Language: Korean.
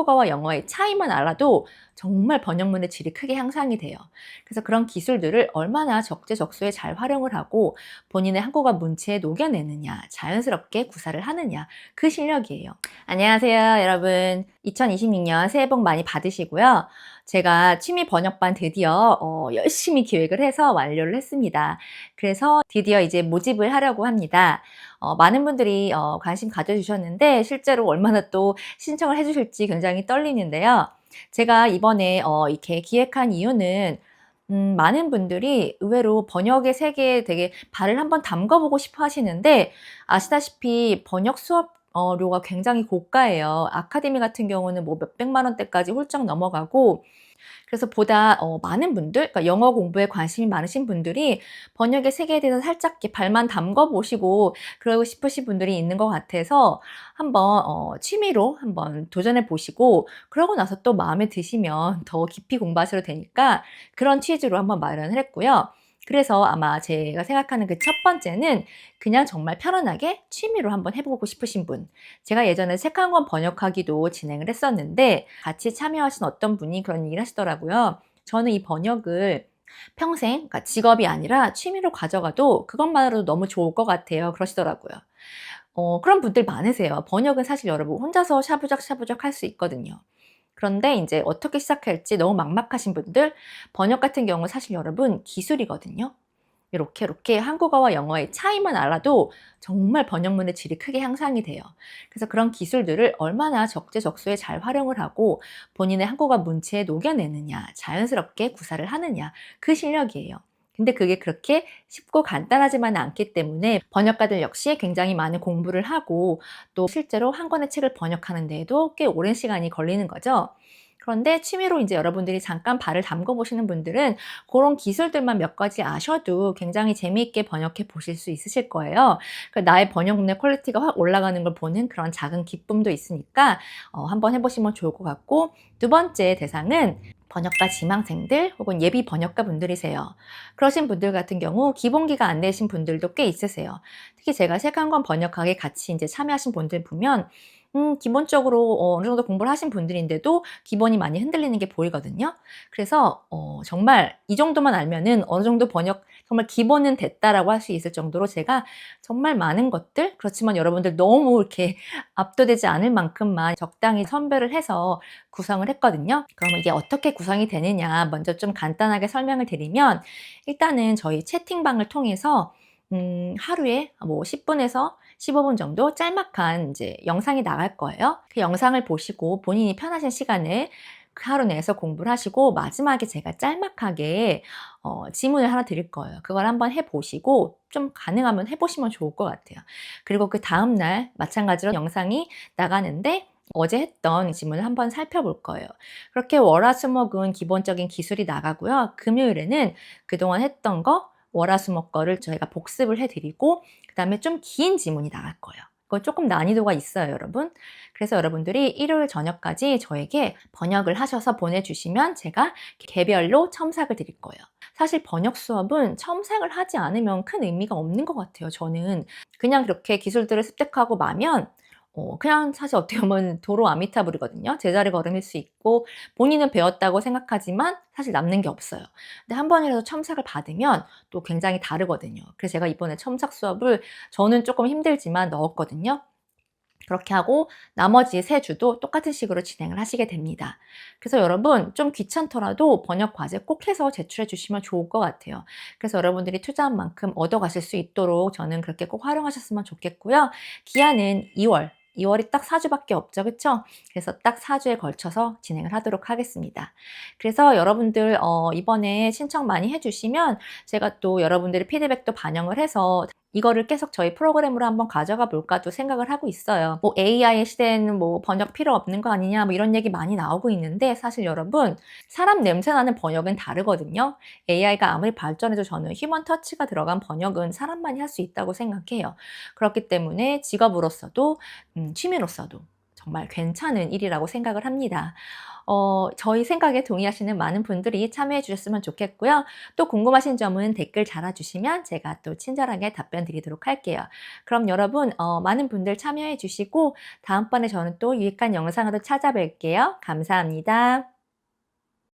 한국어와 영어의 차이만 알아도 정말 번역문의 질이 크게 향상이 돼요. 그래서 그런 기술들을 얼마나 적재적소에 잘 활용을 하고 본인의 한국어 문체에 녹여내느냐, 자연스럽게 구사를 하느냐, 그 실력이에요. 안녕하세요, 여러분. 2026년 새해 복 많이 받으시고요. 제가 취미 번역반 드디어 어, 열심히 기획을 해서 완료를 했습니다. 그래서 드디어 이제 모집을 하려고 합니다. 어, 많은 분들이 어, 관심 가져주셨는데 실제로 얼마나 또 신청을 해주실지 굉장히 떨리는데요. 제가 이번에 어, 이렇게 기획한 이유는 음, 많은 분들이 의외로 번역의 세계에 되게 발을 한번 담궈보고 싶어 하시는데 아시다시피 번역 수업 료가 굉장히 고가예요. 아카데미 같은 경우는 뭐 몇백만 원대까지 훌쩍 넘어가고 그래서 보다 어, 많은 분들, 그러니까 영어 공부에 관심이 많으신 분들이 번역의 세계에 대해서 살짝 발만 담궈 보시고 그러고 싶으신 분들이 있는 것 같아서 한번 어, 취미로 한번 도전해 보시고 그러고 나서 또 마음에 드시면 더 깊이 공부하셔도 되니까 그런 취지로 한번 마련을 했고요. 그래서 아마 제가 생각하는 그 첫 번째는 그냥 정말 편안하게 취미로 한번 해보고 싶으신 분. 제가 예전에 책 한 권 번역하기도 진행을 했었는데 같이 참여하신 어떤 분이 그런 얘기를 하시더라고요. 저는 이 번역을 평생, 그러니까 직업이 아니라 취미로 가져가도 그것만으로도 너무 좋을 것 같아요. 그러시더라고요. 어, 그런 분들 많으세요. 번역은 사실 여러분 혼자서 샤부적 샤부적 할수 있거든요. 그런데 이제 어떻게 시작할지 너무 막막하신 분들, 번역 같은 경우 사실 여러분 기술이거든요. 이렇게 이렇게 한국어와 영어의 차이만 알아도 정말 번역문의 질이 크게 향상이 돼요. 그래서 그런 기술들을 얼마나 적재적소에 잘 활용을 하고 본인의 한국어 문체에 녹여내느냐, 자연스럽게 구사를 하느냐, 그 실력이에요. 근데 그게 그렇게 쉽고 간단하지만 않기 때문에 번역가들 역시 굉장히 많은 공부를 하고 또 실제로 한 권의 책을 번역하는 데에도 꽤 오랜 시간이 걸리는 거죠. 그런데 취미로 이제 여러분들이 잠깐 발을 담궈 보시는 분들은 그런 기술들만 몇 가지 아셔도 굉장히 재미있게 번역해 보실 수 있으실 거예요. 그러니까 나의 번역 문의 퀄리티가 확 올라가는 걸 보는 그런 작은 기쁨도 있으니까 어, 한번 해보시면 좋을 것 같고 두 번째 대상은 번역가 지망생들 혹은 예비 번역가 분들이세요. 그러신 분들 같은 경우 기본기가 안 되신 분들도 꽤 있으세요. 특히 제가 책한권 번역하게 같이 이제 참여하신 분들 보면 음, 기본적으로 어, 어느 정도 공부를 하신 분들인데도 기본이 많이 흔들리는 게 보이거든요. 그래서 어, 정말 이 정도만 알면은 어느 정도 번역 정말 기본은 됐다라고 할 수 있을 정도로 제가 정말 많은 것들 그렇지만 여러분들 너무 이렇게 압도되지 않을 만큼만 적당히 선별을 해서 구성을 했거든요. 그러면 이게 어떻게 구성이 되느냐 먼저 좀 간단하게 설명을 드리면 일단은 저희 채팅방을 통해서 음, 하루에 뭐 10분에서 15분 정도 짤막한 이제 영상이 나갈 거예요. 그 영상을 보시고 본인이 편하신 시간에 그 하루 내에서 공부를 하시고 마지막에 제가 짤막하게 어, 지문을 하나 드릴 거예요. 그걸 한번 해보시고 좀 가능하면 해보시면 좋을 것 같아요. 그리고 그 다음날 마찬가지로 영상이 나가는데 어제 했던 지문을 한번 살펴볼 거예요. 그렇게 월화수목은 기본적인 기술이 나가고요. 금요일에는 그동안 했던 거 월화수목 거를 저희가 복습을 해드리고 그 다음에 좀 긴 지문이 나갈 거예요. 그건 조금 난이도가 있어요, 여러분. 그래서 여러분들이 일요일 저녁까지 저에게 번역을 하셔서 보내주시면 제가 개별로 첨삭을 드릴 거예요. 사실 번역 수업은 첨삭을 하지 않으면 큰 의미가 없는 것 같아요, 저는. 그냥 그렇게 기술들을 습득하고 마면 어, 그냥 사실 어떻게 보면 도로 아미타불이거든요. 제자리 걸음일 수 있고 본인은 배웠다고 생각하지만 사실 남는 게 없어요. 근데 한 번이라도 첨삭을 받으면 또 굉장히 다르거든요. 그래서 제가 이번에 첨삭 수업을 저는 조금 힘들지만 넣었거든요. 그렇게 하고 나머지 세 주도 똑같은 식으로 진행을 하시게 됩니다. 그래서 여러분 좀 귀찮더라도 번역 과제 꼭 해서 제출해 주시면 좋을 것 같아요. 그래서 여러분들이 투자한 만큼 얻어 가실 수 있도록 저는 그렇게 꼭 활용하셨으면 좋겠고요. 기한은 2월 2월이 딱 4주밖에 없죠. 그쵸? 그래서 딱 4주에 걸쳐서 진행을 하도록 하겠습니다. 그래서 여러분들 어, 이번에 신청 많이 해주시면 제가 또 여러분들의 피드백도 반영을 해서 이거를 계속 저희 프로그램으로 한번 가져가 볼까도 생각을 하고 있어요. 뭐 AI의 시대에는 뭐 번역 필요 없는 거 아니냐 뭐 이런 얘기 많이 나오고 있는데 사실 여러분 사람 냄새 나는 번역은 다르거든요. AI가 아무리 발전해도 저는 휴먼 터치가 들어간 번역은 사람만이 할 수 있다고 생각해요. 그렇기 때문에 직업으로서도 음, 취미로서도 정말 괜찮은 일이라고 생각을 합니다. 어, 저희 생각에 동의하시는 많은 분들이 참여해 주셨으면 좋겠고요. 또 궁금하신 점은 댓글 달아주시면 제가 또 친절하게 답변 드리도록 할게요. 그럼 여러분, 어, 많은 분들 참여해 주시고, 다음번에 저는 또 유익한 영상으로 찾아뵐게요. 감사합니다.